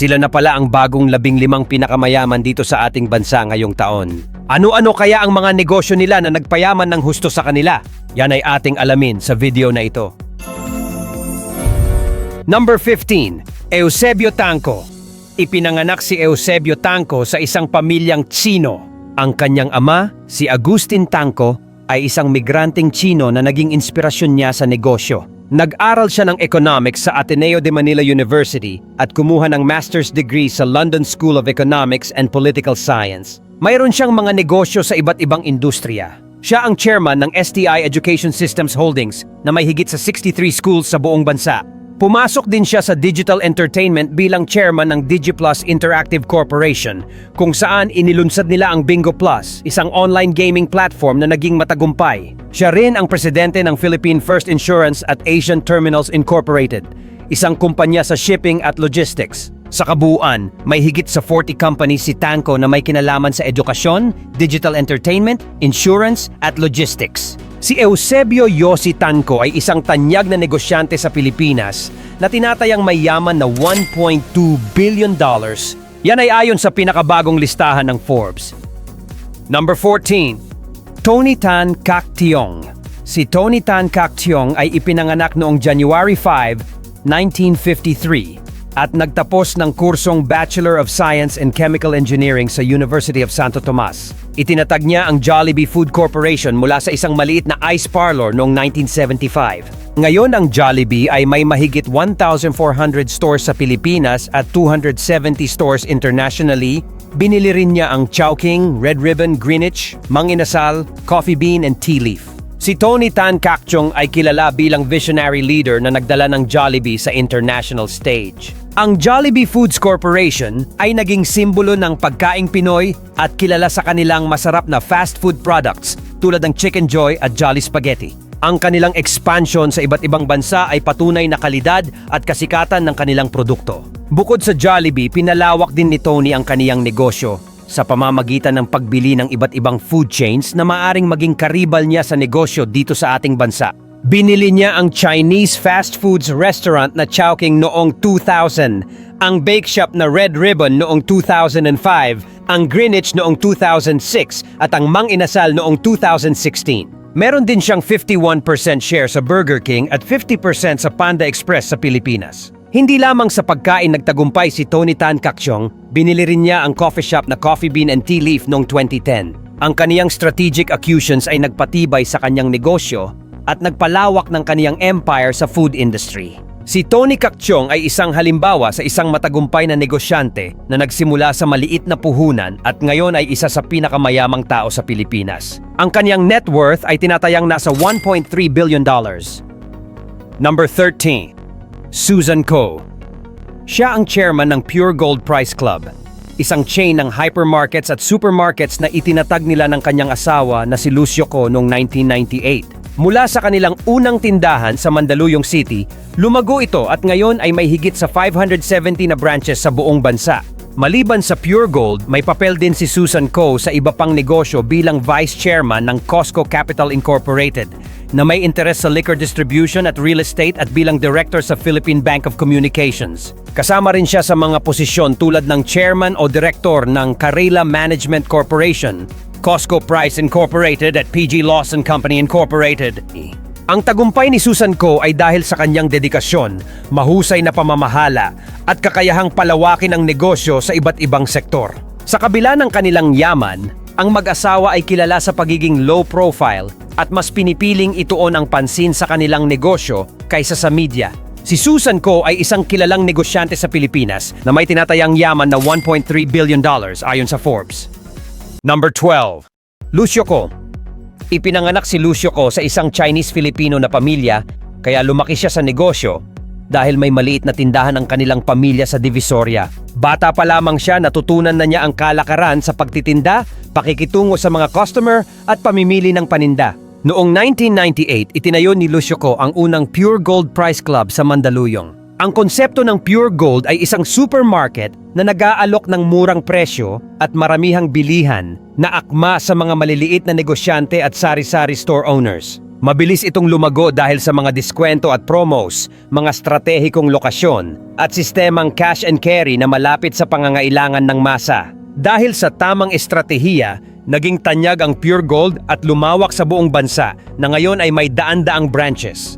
Sila na pala ang bagong labing limang pinakamayaman dito sa ating bansa ngayong taon. Ano-ano kaya ang mga negosyo nila na nagpayaman ng husto sa kanila? Yan ay ating alamin sa video na ito. Number 15, Eusebio Tanco. Ipinanganak si Eusebio Tanco sa isang pamilyang Tsino. Ang kanyang ama, si Agustin Tanco, ay isang migranteng Tsino na naging inspirasyon niya sa negosyo. Nag-aral siya ng economics sa Ateneo de Manila University at kumuha ng master's degree sa London School of Economics and Political Science. Mayroon siyang mga negosyo sa iba't ibang industriya. Siya ang chairman ng STI Education Systems Holdings na may higit sa 63 schools sa buong bansa. Pumasok din siya sa digital entertainment bilang chairman ng DigiPlus Interactive Corporation kung saan inilunsad nila ang Bingo Plus, isang online gaming platform na naging matagumpay. Siya rin ang presidente ng Philippine First Insurance at Asian Terminals Incorporated, isang kumpanya sa shipping at logistics. Sa kabuuan, may higit sa 40 companies si Tanco na may kinalaman sa edukasyon, digital entertainment, insurance at logistics. Si Eusebio Yossi Tanco ay isang tanyag na negosyante sa Pilipinas na tinatayang may yaman na 1.2 billion dollars. Yan ay ayon sa pinakabagong listahan ng Forbes. Number 14, Tony Tan Kak Tiong. Si Tony Tan Kak Tiong ay ipinanganak noong January 5, 1953 at nagtapos ng kursong Bachelor of Science in Chemical Engineering sa University of Santo Tomas. Itinatag niya ang Jollibee Food Corporation mula sa isang maliit na ice parlor noong 1975. Ngayon ang Jollibee ay may mahigit 1,400 stores sa Pilipinas at 270 stores internationally. Binili rin niya ang Chowking, Red Ribbon, Greenwich, Mang Inasal, Coffee Bean and Tea Leaf. Si Tony Tan Kakchong ay kilala bilang visionary leader na nagdala ng Jollibee sa international stage. Ang Jollibee Foods Corporation ay naging simbolo ng pagkaing Pinoy at kilala sa kanilang masarap na fast food products tulad ng Chicken Joy at Jolly Spaghetti. Ang kanilang expansion sa iba't ibang bansa ay patunay na kalidad at kasikatan ng kanilang produkto. Bukod sa Jollibee, pinalawak din ni Tony ang kaniyang negosyo sa pamamagitan ng pagbili ng iba't ibang food chains na maaring maging karibal niya sa negosyo dito sa ating bansa. Binili niya ang Chinese fast foods restaurant na Chowking noong 2000, ang bake shop na Red Ribbon noong 2005, ang Greenwich noong 2006 at ang Mang Inasal noong 2016. Meron din siyang 51% share sa Burger King at 50% sa Panda Express sa Pilipinas. Hindi lamang sa pagkain nagtagumpay si Tony Tan Kaksyong, binili rin niya ang coffee shop na Coffee Bean and Tea Leaf noong 2010. Ang kaniyang strategic acquisitions ay nagpatibay sa kanyang negosyo at nagpalawak ng kaniyang empire sa food industry. Si Tony Kakchong ay isang halimbawa sa isang matagumpay na negosyante na nagsimula sa maliit na puhunan at ngayon ay isa sa pinakamayamang tao sa Pilipinas. Ang kaniyang net worth ay tinatayang nasa 1.3 billion dollars. Number 13. Susan Ko. Siya ang chairman ng Pure Gold Price Club, isang chain ng hypermarkets at supermarkets na itinatag nila ng kanyang asawa na si Lucio Ko noong 1998. Mula sa kanilang unang tindahan sa Mandaluyong City, lumago ito at ngayon ay may higit sa 570 na branches sa buong bansa. Maliban sa Pure Gold, may papel din si Susan Ko sa iba pang negosyo bilang Vice Chairman ng Costco Capital Incorporated na may interes sa liquor distribution at real estate at bilang Director sa Philippine Bank of Communications. Kasama rin siya sa mga posisyon tulad ng Chairman o Director ng Carrera Management Corporation, Costco Price Incorporated at PG Lawson Company Incorporated. Ang tagumpay ni Susan Co ay dahil sa kanyang dedikasyon, mahusay na pamamahala at kakayahang palawakin ang negosyo sa iba't ibang sektor. Sa kabila ng kanilang yaman, ang mag-asawa ay kilala sa pagiging low profile at mas pinipiling ituon ang pansin sa kanilang negosyo kaysa sa media. Si Susan Co ay isang kilalang negosyante sa Pilipinas na may tinatayang yaman na 1.3 billion dollars ayon sa Forbes. Number 12. Lucio Co. Ipinanganak si Lucio Ko sa isang Chinese-Filipino na pamilya kaya lumaki siya sa negosyo dahil may maliit na tindahan ang kanilang pamilya sa Divisoria. Bata pa lamang siya natutunan na niya ang kalakaran sa pagtitinda, pakikitungo sa mga customer at pamimili ng paninda. Noong 1998, itinayo ni Lucio ang unang Pure Gold Price Club sa Mandaluyong. Ang konsepto ng Pure Gold ay isang supermarket na nag-aalok ng murang presyo at maramihang bilihan na akma sa mga maliliit na negosyante at sari-sari store owners. Mabilis itong lumago dahil sa mga diskwento at promos, mga stratehikong lokasyon, at sistemang cash and carry na malapit sa pangangailangan ng masa. Dahil sa tamang estratehiya, naging tanyag ang Pure Gold at lumawak sa buong bansa na ngayon ay may daan-daang branches.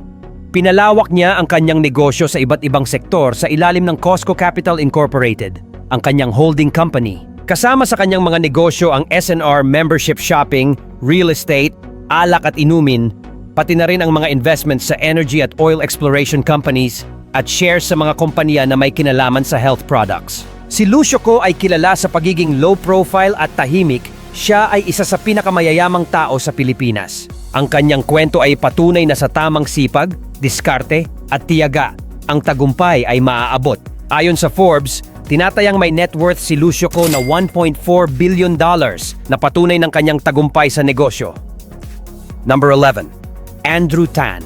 Pinalawak niya ang kanyang negosyo sa iba't ibang sektor sa ilalim ng Costco Capital Incorporated, ang kanyang holding company. Kasama sa kanyang mga negosyo ang SNR membership shopping, real estate, alak at inumin, pati na rin ang mga investments sa energy at oil exploration companies at shares sa mga kompanya na may kinalaman sa health products. Si Lucio Co ay kilala sa pagiging low profile at tahimik, siya ay isa sa pinakamayayamang tao sa Pilipinas. Ang kanyang kwento ay patunay na sa tamang sipag, diskarte at tiyaga, ang tagumpay ay maaabot. Ayon sa Forbes, tinatayang may net worth si Lucio Co na 1.4 billion dollars na patunay ng kanyang tagumpay sa negosyo. Number 11. Andrew Tan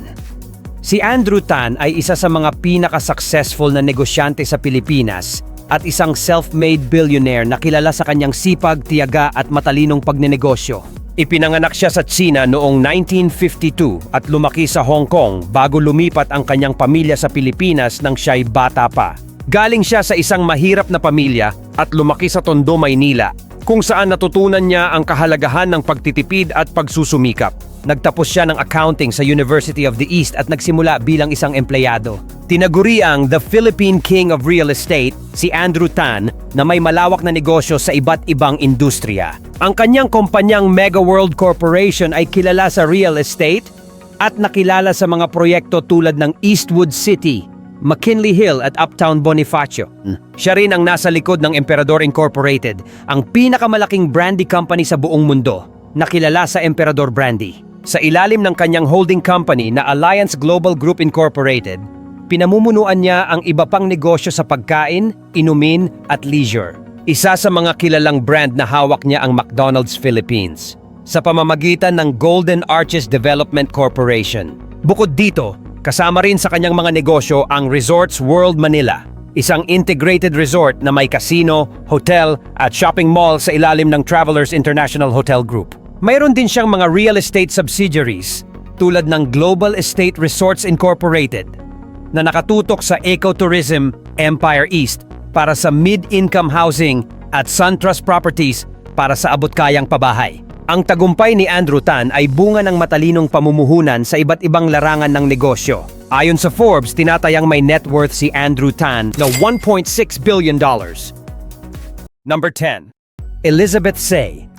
Si Andrew Tan ay isa sa mga pinaka-successful na negosyante sa Pilipinas at isang self-made billionaire na kilala sa kanyang sipag, tiyaga at matalinong pagnenegosyo. Ipinanganak siya sa China noong 1952 at lumaki sa Hong Kong bago lumipat ang kanyang pamilya sa Pilipinas nang siya'y bata pa. Galing siya sa isang mahirap na pamilya at lumaki sa Tondo, Maynila, kung saan natutunan niya ang kahalagahan ng pagtitipid at pagsusumikap. Nagtapos siya ng accounting sa University of the East at nagsimula bilang isang empleyado. Tinaguriang the Philippine King of Real Estate, si Andrew Tan, na may malawak na negosyo sa iba't ibang industriya. Ang kanyang kumpanyang Mega World Corporation ay kilala sa real estate at nakilala sa mga proyekto tulad ng Eastwood City, McKinley Hill at Uptown Bonifacio. Siya rin ang nasa likod ng Emperador Incorporated, ang pinakamalaking brandy company sa buong mundo, nakilala sa Emperador Brandy. Sa ilalim ng kanyang holding company na Alliance Global Group Incorporated, pinamumunuan niya ang iba pang negosyo sa pagkain, inumin at leisure. Isa sa mga kilalang brand na hawak niya ang McDonald's Philippines sa pamamagitan ng Golden Arches Development Corporation. Bukod dito, kasama rin sa kanyang mga negosyo ang Resorts World Manila, isang integrated resort na may casino, hotel at shopping mall sa ilalim ng Travelers International Hotel Group. Mayroon din siyang mga real estate subsidiaries tulad ng Global Estate Resorts Incorporated na nakatutok sa ecotourism Empire East para sa mid-income housing at SunTrust Properties para sa abot-kayang pabahay. Ang tagumpay ni Andrew Tan ay bunga ng matalinong pamumuhunan sa iba't ibang larangan ng negosyo. Ayon sa Forbes, tinatayang may net worth si Andrew Tan na 1.6 billion dollars. Number 10. Elizabeth Say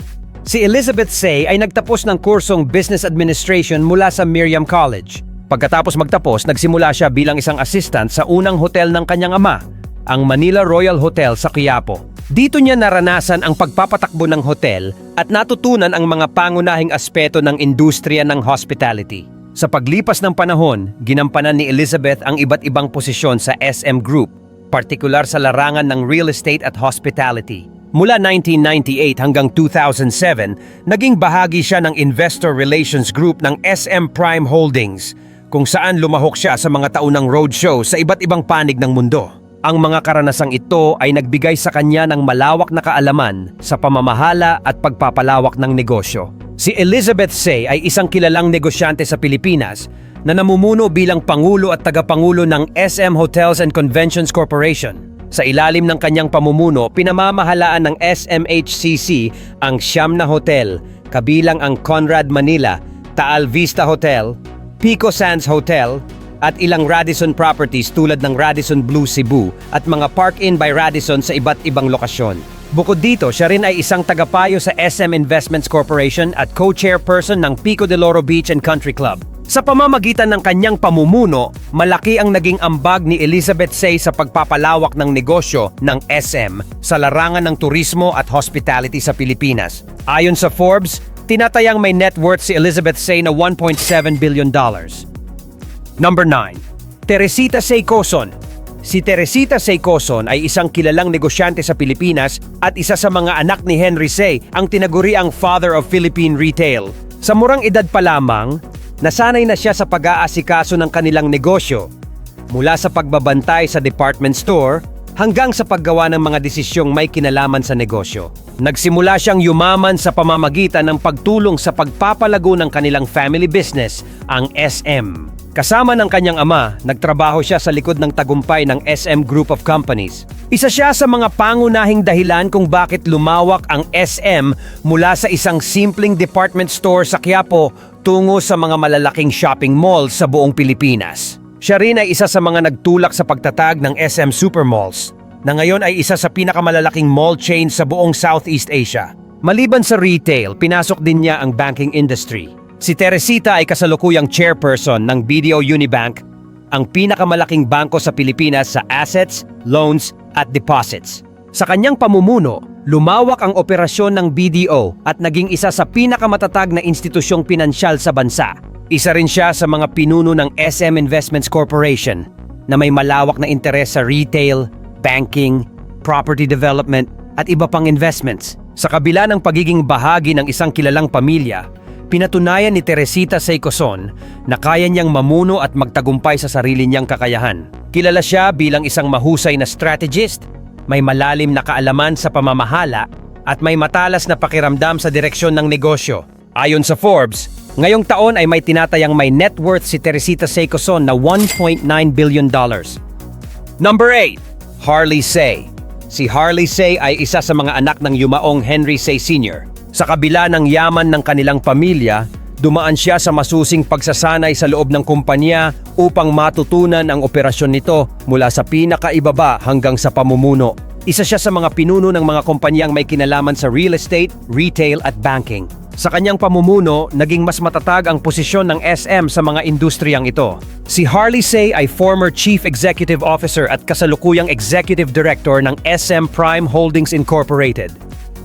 Si Elizabeth Say ay nagtapos ng kursong Business Administration mula sa Miriam College. Pagkatapos magtapos, nagsimula siya bilang isang assistant sa unang hotel ng kanyang ama, ang Manila Royal Hotel sa Quiapo. Dito niya naranasan ang pagpapatakbo ng hotel at natutunan ang mga pangunahing aspeto ng industriya ng hospitality. Sa paglipas ng panahon, ginampanan ni Elizabeth ang iba't ibang posisyon sa SM Group, partikular sa larangan ng real estate at hospitality. Mula 1998 hanggang 2007, naging bahagi siya ng Investor Relations Group ng SM Prime Holdings, kung saan lumahok siya sa mga taunang roadshow sa iba't ibang panig ng mundo. Ang mga karanasang ito ay nagbigay sa kanya ng malawak na kaalaman sa pamamahala at pagpapalawak ng negosyo. Si Elizabeth Say ay isang kilalang negosyante sa Pilipinas na namumuno bilang Pangulo at Tagapangulo ng SM Hotels and Conventions Corporation. Sa ilalim ng kanyang pamumuno, pinamamahalaan ng SMHCC ang siyam na hotel, kabilang ang Conrad Manila, Taal Vista Hotel, Pico Sands Hotel, at ilang Radisson properties tulad ng Radisson Blue Cebu at mga Park-In by Radisson sa iba't ibang lokasyon. Bukod dito, siya rin ay isang tagapayo sa SM Investments Corporation at co-chairperson ng Pico de Loro Beach and Country Club. Sa pamamagitan ng kanyang pamumuno, malaki ang naging ambag ni Elizabeth Say sa pagpapalawak ng negosyo ng SM sa larangan ng turismo at hospitality sa Pilipinas. Ayon sa Forbes, tinatayang may net worth si Elizabeth Say na 1.7 billion dollars. Number 9. Teresita Say Coson Si Teresita Say Coson ay isang kilalang negosyante sa Pilipinas at isa sa mga anak ni Henry Say, ang tinaguriang father of Philippine retail. Sa murang edad pa lamang, nasanay na siya sa pag-aasikaso ng kanilang negosyo. Mula sa pagbabantay sa department store hanggang sa paggawa ng mga desisyong may kinalaman sa negosyo. Nagsimula siyang yumaman sa pamamagitan ng pagtulong sa pagpapalago ng kanilang family business, ang SM. Kasama ng kanyang ama, nagtrabaho siya sa likod ng tagumpay ng SM Group of Companies. Isa siya sa mga pangunahing dahilan kung bakit lumawak ang SM mula sa isang simpleng department store sa Quiapo tungo sa mga malalaking shopping mall sa buong Pilipinas. Siya rin ay isa sa mga nagtulak sa pagtatag ng SM Supermalls, na ngayon ay isa sa pinakamalalaking mall chain sa buong Southeast Asia. Maliban sa retail, pinasok din niya ang banking industry. Si Teresita ay kasalukuyang chairperson ng BDO Unibank, ang pinakamalaking bangko sa Pilipinas sa assets, loans at deposits. Sa kanyang pamumuno, lumawak ang operasyon ng BDO at naging isa sa pinakamatatag na institusyong pinansyal sa bansa. Isa rin siya sa mga pinuno ng SM Investments Corporation na may malawak na interes sa retail, banking, property development at iba pang investments. Sa kabila ng pagiging bahagi ng isang kilalang pamilya, pinatunayan ni Teresita Seikoson na kaya niyang mamuno at magtagumpay sa sarili niyang kakayahan. Kilala siya bilang isang mahusay na strategist, may malalim na kaalaman sa pamamahala at may matalas na pakiramdam sa direksyon ng negosyo. Ayon sa Forbes, ngayong taon ay may tinatayang may net worth si Teresita Seikoson na 1.9 billion dollars. Number 8, Harley Say. Si Harley Say ay isa sa mga anak ng yumaong Henry Say Sr. Sa kabila ng yaman ng kanilang pamilya, dumaan siya sa masusing pagsasanay sa loob ng kumpanya upang matutunan ang operasyon nito mula sa pinakaibaba hanggang sa pamumuno. Isa siya sa mga pinuno ng mga kumpanyang may kinalaman sa real estate, retail at banking. Sa kanyang pamumuno, naging mas matatag ang posisyon ng SM sa mga industriyang ito. Si Harley Say ay former Chief Executive Officer at kasalukuyang Executive Director ng SM Prime Holdings Incorporated,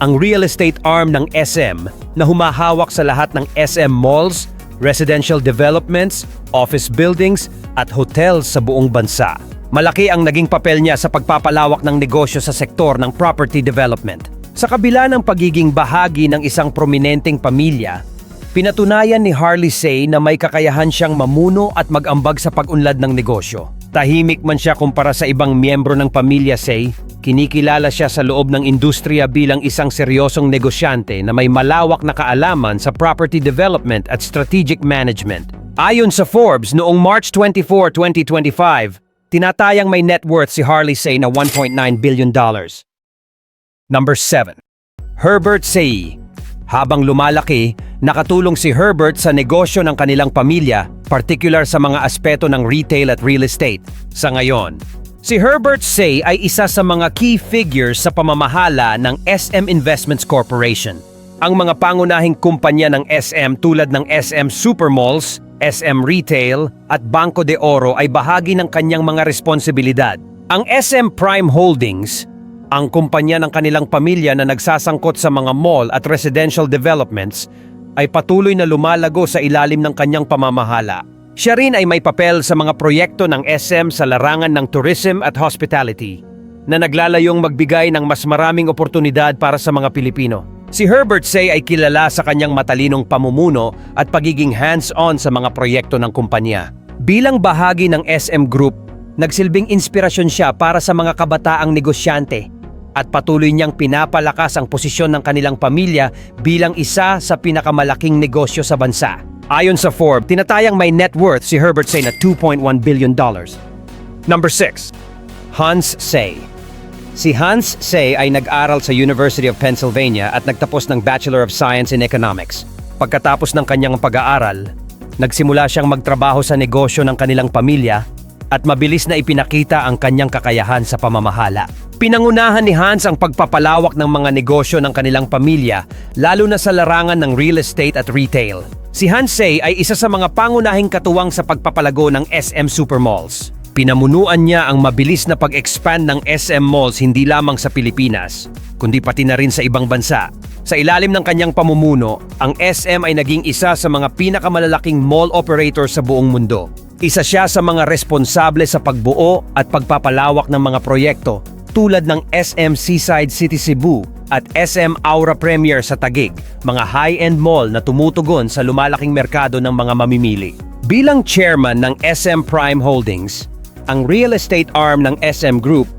ang real estate arm ng SM na humahawak sa lahat ng SM malls, residential developments, office buildings at hotels sa buong bansa. Malaki ang naging papel niya sa pagpapalawak ng negosyo sa sektor ng property development. Sa kabila ng pagiging bahagi ng isang prominenteng pamilya, pinatunayan ni Harley Say na may kakayahan siyang mamuno at mag-ambag sa pag-unlad ng negosyo. Tahimik man siya kumpara sa ibang miyembro ng pamilya Say, kinikilala siya sa loob ng industriya bilang isang seryosong negosyante na may malawak na kaalaman sa property development at strategic management. Ayon sa Forbes, noong March 24, 2025, tinatayang may net worth si Harley Say na 1.9 billion dollars. Number 7. Herbert Say. Habang lumalaki, nakatulong si Herbert sa negosyo ng kanilang pamilya, particular sa mga aspeto ng retail at real estate. Sa ngayon, si Herbert Say ay isa sa mga key figures sa pamamahala ng SM Investments Corporation. Ang mga pangunahing kumpanya ng SM tulad ng SM Supermalls, SM Retail at Banco de Oro ay bahagi ng kanyang mga responsibilidad. Ang SM Prime Holdings ang kumpanya ng kanilang pamilya na nagsasangkot sa mga mall at residential developments ay patuloy na lumalago sa ilalim ng kanyang pamamahala. Siya rin ay may papel sa mga proyekto ng SM sa larangan ng tourism at hospitality na naglalayong magbigay ng mas maraming oportunidad para sa mga Pilipino. Si Herbert Say ay kilala sa kanyang matalinong pamumuno at pagiging hands-on sa mga proyekto ng kumpanya. Bilang bahagi ng SM Group, nagsilbing inspirasyon siya para sa mga kabataang negosyante at patuloy niyang pinapalakas ang posisyon ng kanilang pamilya bilang isa sa pinakamalaking negosyo sa bansa. Ayon sa Forbes, tinatayang may net worth si Herbert Say na 2.1 billion dollars. Number 6. Hans Say Si Hans Say ay nag-aral sa University of Pennsylvania at nagtapos ng Bachelor of Science in Economics. Pagkatapos ng kanyang pag-aaral, nagsimula siyang magtrabaho sa negosyo ng kanilang pamilya at mabilis na ipinakita ang kanyang kakayahan sa pamamahala. Pinangunahan ni Hans ang pagpapalawak ng mga negosyo ng kanilang pamilya, lalo na sa larangan ng real estate at retail. Si Hans Say ay isa sa mga pangunahing katuwang sa pagpapalago ng SM Supermalls. Pinamunuan niya ang mabilis na pag-expand ng SM Malls hindi lamang sa Pilipinas, kundi pati na rin sa ibang bansa. Sa ilalim ng kanyang pamumuno, ang SM ay naging isa sa mga pinakamalalaking mall operator sa buong mundo. Isa siya sa mga responsable sa pagbuo at pagpapalawak ng mga proyekto tulad ng SM Seaside City Cebu at SM Aura Premier sa Tagig, mga high-end mall na tumutugon sa lumalaking merkado ng mga mamimili. Bilang chairman ng SM Prime Holdings, ang real estate arm ng SM Group,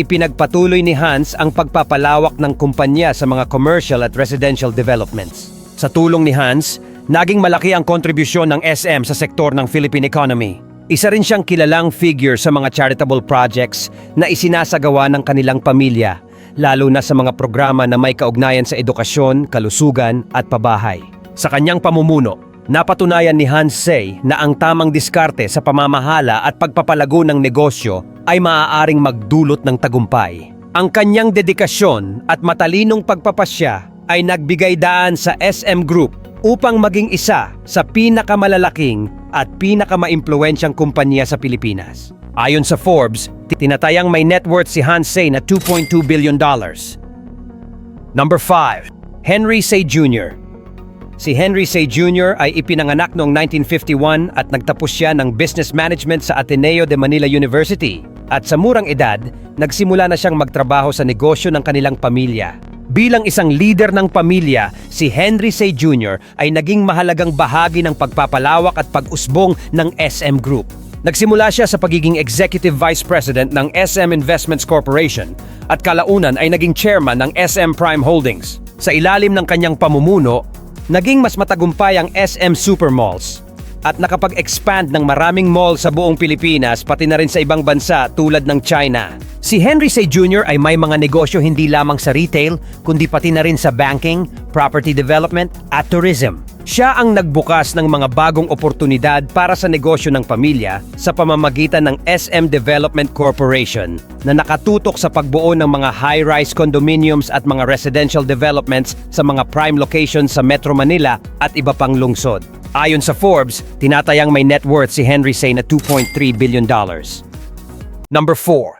ipinagpatuloy ni Hans ang pagpapalawak ng kumpanya sa mga commercial at residential developments. Sa tulong ni Hans, naging malaki ang kontribusyon ng SM sa sektor ng Philippine economy. Isa rin siyang kilalang figure sa mga charitable projects na isinasagawa ng kanilang pamilya, lalo na sa mga programa na may kaugnayan sa edukasyon, kalusugan at pabahay. Sa kanyang pamumuno, napatunayan ni Hans Say na ang tamang diskarte sa pamamahala at pagpapalago ng negosyo ay maaaring magdulot ng tagumpay. Ang kanyang dedikasyon at matalinong pagpapasya ay nagbigay daan sa SM Group upang maging isa sa pinakamalalaking at pinakamaimpluwensyang kumpanya sa Pilipinas. Ayon sa Forbes, tinatayang may net worth si Hans Say na 2.2 billion dollars. Number 5. Henry Say Jr. Si Henry Say Jr. ay ipinanganak noong 1951 at nagtapos siya ng Business Management sa Ateneo de Manila University. At sa murang edad, nagsimula na siyang magtrabaho sa negosyo ng kanilang pamilya. Bilang isang leader ng pamilya, si Henry Say Jr. ay naging mahalagang bahagi ng pagpapalawak at pag-usbong ng SM Group. Nagsimula siya sa pagiging Executive Vice President ng SM Investments Corporation at kalaunan ay naging chairman ng SM Prime Holdings. Sa ilalim ng kanyang pamumuno, naging mas matagumpay ang SM Supermalls at nakapag-expand ng maraming mall sa buong Pilipinas pati na rin sa ibang bansa tulad ng China. Si Henry Say Jr. ay may mga negosyo hindi lamang sa retail kundi pati na rin sa banking, property development at tourism. Siya ang nagbukas ng mga bagong oportunidad para sa negosyo ng pamilya sa pamamagitan ng SM Development Corporation na nakatutok sa pagbuo ng mga high-rise condominiums at mga residential developments sa mga prime locations sa Metro Manila at iba pang lungsod. Ayon sa Forbes, tinatayang may net worth si Henry Say na 2.3 billion dollars. Number 4.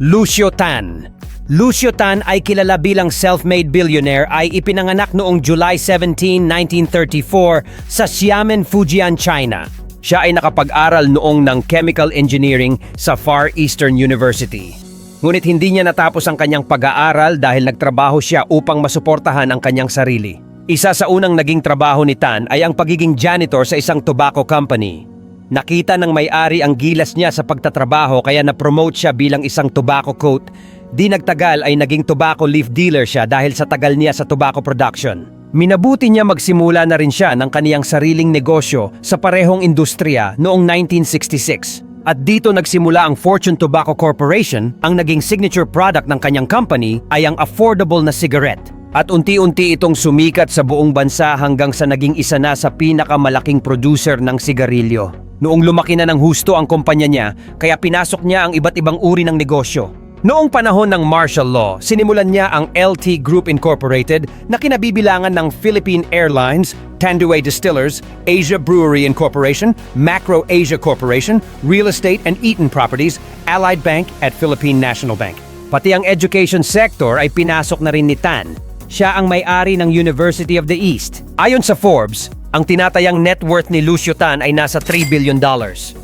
Lucio Tan Lucio Tan ay kilala bilang self-made billionaire ay ipinanganak noong July 17, 1934 sa Xiamen, Fujian, China. Siya ay nakapag-aral noong ng Chemical Engineering sa Far Eastern University. Ngunit hindi niya natapos ang kanyang pag-aaral dahil nagtrabaho siya upang masuportahan ang kanyang sarili. Isa sa unang naging trabaho ni Tan ay ang pagiging janitor sa isang tobacco company. Nakita ng may-ari ang gilas niya sa pagtatrabaho kaya na-promote siya bilang isang tobacco coat. Di nagtagal ay naging tobacco leaf dealer siya dahil sa tagal niya sa tobacco production. Minabuti niya magsimula na rin siya ng kaniyang sariling negosyo sa parehong industriya noong 1966. At dito nagsimula ang Fortune Tobacco Corporation, ang naging signature product ng kanyang company ay ang affordable na cigarette. At unti-unti itong sumikat sa buong bansa hanggang sa naging isa na sa pinakamalaking producer ng sigarilyo. Noong lumaki na ng husto ang kumpanya niya, kaya pinasok niya ang iba't ibang uri ng negosyo. Noong panahon ng martial law, sinimulan niya ang LT Group Incorporated na kinabibilangan ng Philippine Airlines, Tanduay Distillers, Asia Brewery Incorporation, Macro Asia Corporation, Real Estate and Eaton Properties, Allied Bank at Philippine National Bank. Pati ang education sector ay pinasok na rin ni Tan. Siya ang may-ari ng University of the East. Ayon sa Forbes, ang tinatayang net worth ni Lucio Tan ay nasa 3 billion dollars.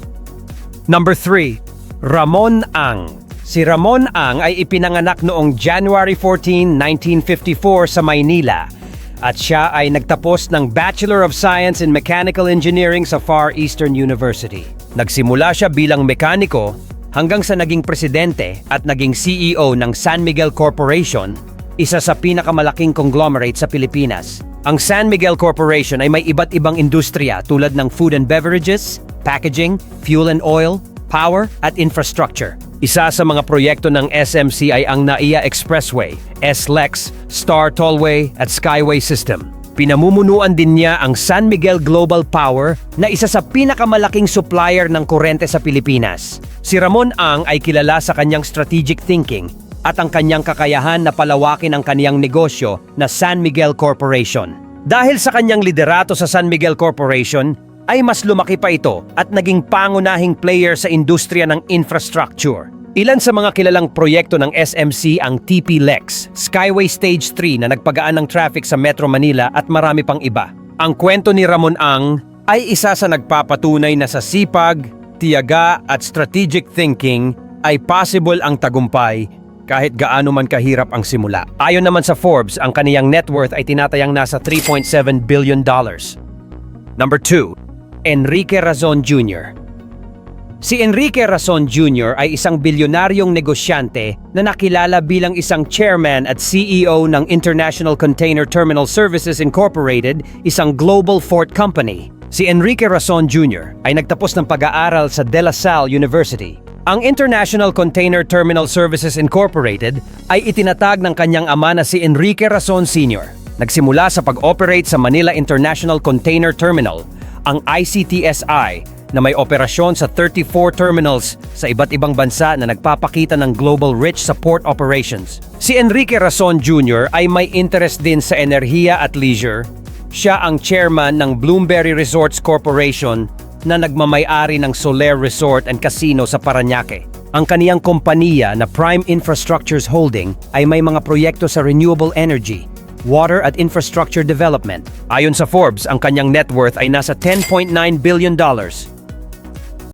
Number 3. Ramon Ang Si Ramon Ang ay ipinanganak noong January 14, 1954 sa Maynila at siya ay nagtapos ng Bachelor of Science in Mechanical Engineering sa Far Eastern University. Nagsimula siya bilang mekaniko hanggang sa naging presidente at naging CEO ng San Miguel Corporation, isa sa pinakamalaking conglomerate sa Pilipinas. Ang San Miguel Corporation ay may iba't ibang industriya tulad ng food and beverages, packaging, fuel and oil, power at infrastructure. Isa sa mga proyekto ng SMC ay ang NAIA Expressway, SLEX, Star Tollway at Skyway System. Pinamumunuan din niya ang San Miguel Global Power na isa sa pinakamalaking supplier ng kurente sa Pilipinas. Si Ramon Ang ay kilala sa kanyang strategic thinking at ang kanyang kakayahan na palawakin ang kaniyang negosyo na San Miguel Corporation. Dahil sa kanyang liderato sa San Miguel Corporation, ay mas lumaki pa ito at naging pangunahing player sa industriya ng infrastructure. Ilan sa mga kilalang proyekto ng SMC ang TP Lex, Skyway Stage 3 na nagpagaan ng traffic sa Metro Manila at marami pang iba. Ang kwento ni Ramon Ang ay isa sa nagpapatunay na sa sipag, tiyaga at strategic thinking ay possible ang tagumpay kahit gaano man kahirap ang simula. Ayon naman sa Forbes, ang kaniyang net worth ay tinatayang nasa 3.7 billion dollars. Number 2, Enrique Razon Jr. Si Enrique Rason Jr. ay isang bilyonaryong negosyante na nakilala bilang isang chairman at CEO ng International Container Terminal Services Incorporated, isang global port company. Si Enrique Rason Jr. ay nagtapos ng pag-aaral sa De La Salle University. Ang International Container Terminal Services Incorporated ay itinatag ng kanyang ama na si Enrique Rason Sr. Nagsimula sa pag-operate sa Manila International Container Terminal, ang ICTSI, na may operasyon sa 34 terminals sa iba't ibang bansa na nagpapakita ng global reach sa port operations. Si Enrique Rason Jr. ay may interest din sa enerhiya at leisure. Siya ang chairman ng Bloomberry Resorts Corporation na nagmamay-ari ng Soler Resort and Casino sa Paranaque. Ang kaniyang kompanya na Prime Infrastructures Holding ay may mga proyekto sa renewable energy, water at infrastructure development. Ayon sa Forbes, ang kanyang net worth ay nasa 10.9 billion dollars.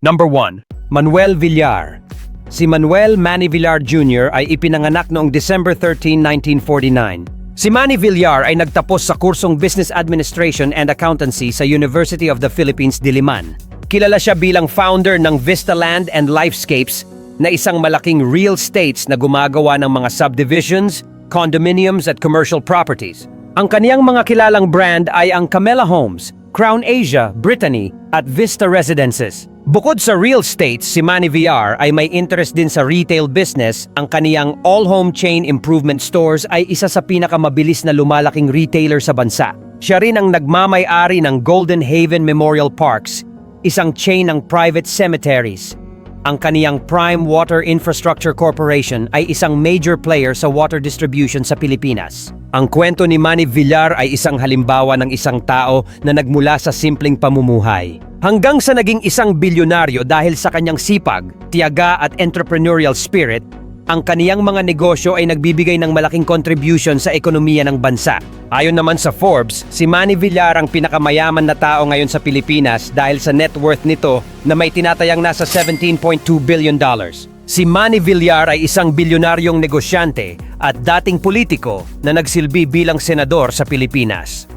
Number 1. Manuel Villar Si Manuel Manny Villar Jr. ay ipinanganak noong December 13, 1949. Si Manny Villar ay nagtapos sa kursong Business Administration and Accountancy sa University of the Philippines, Diliman. Kilala siya bilang founder ng Vista Land and Lifescapes na isang malaking real estates na gumagawa ng mga subdivisions, condominiums at commercial properties. Ang kaniyang mga kilalang brand ay ang Camella Homes, Crown Asia, Brittany at Vista Residences. Bukod sa real estate, si Manny VR ay may interest din sa retail business. Ang kaniyang all-home chain improvement stores ay isa sa pinakamabilis na lumalaking retailer sa bansa. Siya rin ang nagmamay-ari ng Golden Haven Memorial Parks, isang chain ng private cemeteries. Ang kaniyang Prime Water Infrastructure Corporation ay isang major player sa water distribution sa Pilipinas. Ang kwento ni Manny Villar ay isang halimbawa ng isang tao na nagmula sa simpleng pamumuhay. Hanggang sa naging isang bilyonaryo dahil sa kanyang sipag, tiyaga at entrepreneurial spirit, ang kaniyang mga negosyo ay nagbibigay ng malaking contribution sa ekonomiya ng bansa. Ayon naman sa Forbes, si Manny Villar ang pinakamayaman na tao ngayon sa Pilipinas dahil sa net worth nito na may tinatayang nasa 17.2 billion dollars. Si Manny Villar ay isang bilyonaryong negosyante at dating politiko na nagsilbi bilang senador sa Pilipinas.